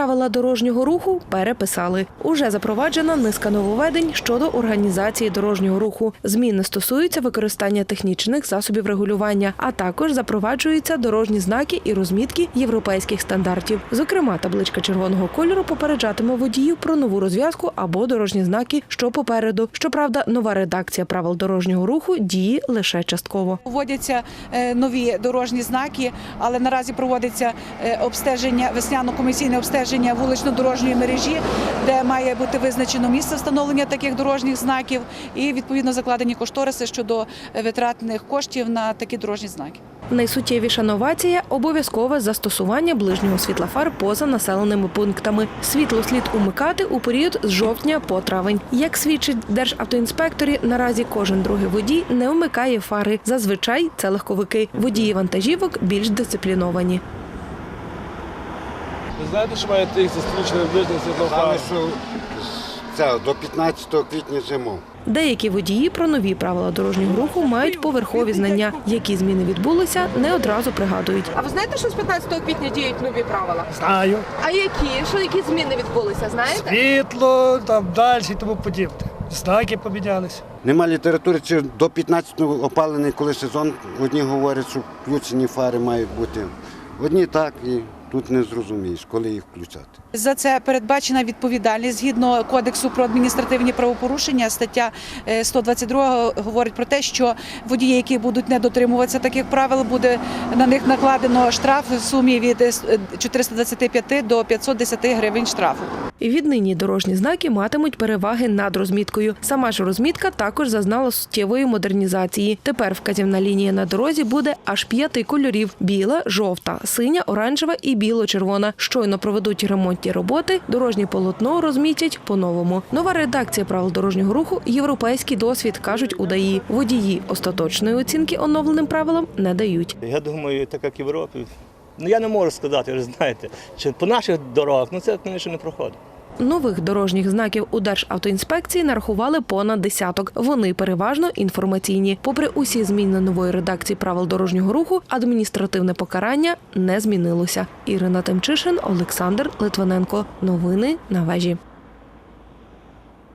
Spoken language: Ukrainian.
Правила дорожнього руху переписали. Уже запроваджена низка нововведень щодо організації дорожнього руху. Зміни стосуються використання технічних засобів регулювання, а також запроваджуються дорожні знаки і розмітки європейських стандартів. Зокрема, табличка червоного кольору попереджатиме водіїв про нову розв'язку або дорожні знаки, що попереду. Щоправда, нова редакція правил дорожнього руху діє лише частково. Вводяться е, нові дорожні знаки, але наразі проводиться е, обстеження, весняно-комісійне обстеження вулично-дорожньої мережі, де має бути визначено місце встановлення таких дорожніх знаків і відповідно закладені кошториси щодо е, витратних коштів на такі дорожні знаки. Найсуттєвіша новація обов'язкове застосування ближнього світлофар поза населеними пунктами. Світло слід умикати у період з жовтня по травень. Як свідчить державтоінспекторі, наразі кожен другий водій не вмикає фари. Зазвичай це легковики. Водії вантажівок більш дисципліновані. Знаєте, що маєте їх зустрічне ближнє світлофар? Саме що це до 15 квітня зимов. Деякі водії про нові правила дорожнього руху мають поверхові знання. Які зміни відбулися, не одразу пригадують. А ви знаєте, що з 15 квітня діють нові правила? Знаю. А які? Що які зміни відбулися? Знаєте? Світло, там далі і тому подібне. Знаки помінялися. Нема літератури, чи до 15-го опалений, коли сезон. Одні говорять, що включені фари мають бути. Одні так, і тут не зрозумієш, коли їх включати. За це передбачена відповідальність згідно кодексу про адміністративні правопорушення. Стаття е, 122 говорить про те, що водії, які будуть не дотримуватися таких правил, буде на них накладено штраф в сумі від е, 425 до 510 гривень штрафу. Віднині дорожні знаки матимуть переваги над розміткою. Сама ж розмітка також зазнала суттєвої модернізації. Тепер вказівна лінія на дорозі буде аж п'яти кольорів: біла, жовта, синя, оранжева і біло-червона. Щойно проведуть ремонтні роботи. Дорожнє полотно розмітять по-новому. Нова редакція правил дорожнього руху європейський досвід кажуть у. Водії остаточної оцінки оновленим правилам не дають. Я думаю, так як в Європі. Ну я не можу сказати, ви знаєте, чи по наших дорогах, ну це, звісно, не проходить. Нових дорожніх знаків у Державтоінспекції нарахували понад десяток. Вони переважно інформаційні. Попри усі зміни нової редакції правил дорожнього руху, адміністративне покарання не змінилося. Ірина Тимчишин, Олександр Литвиненко. Новини на вежі.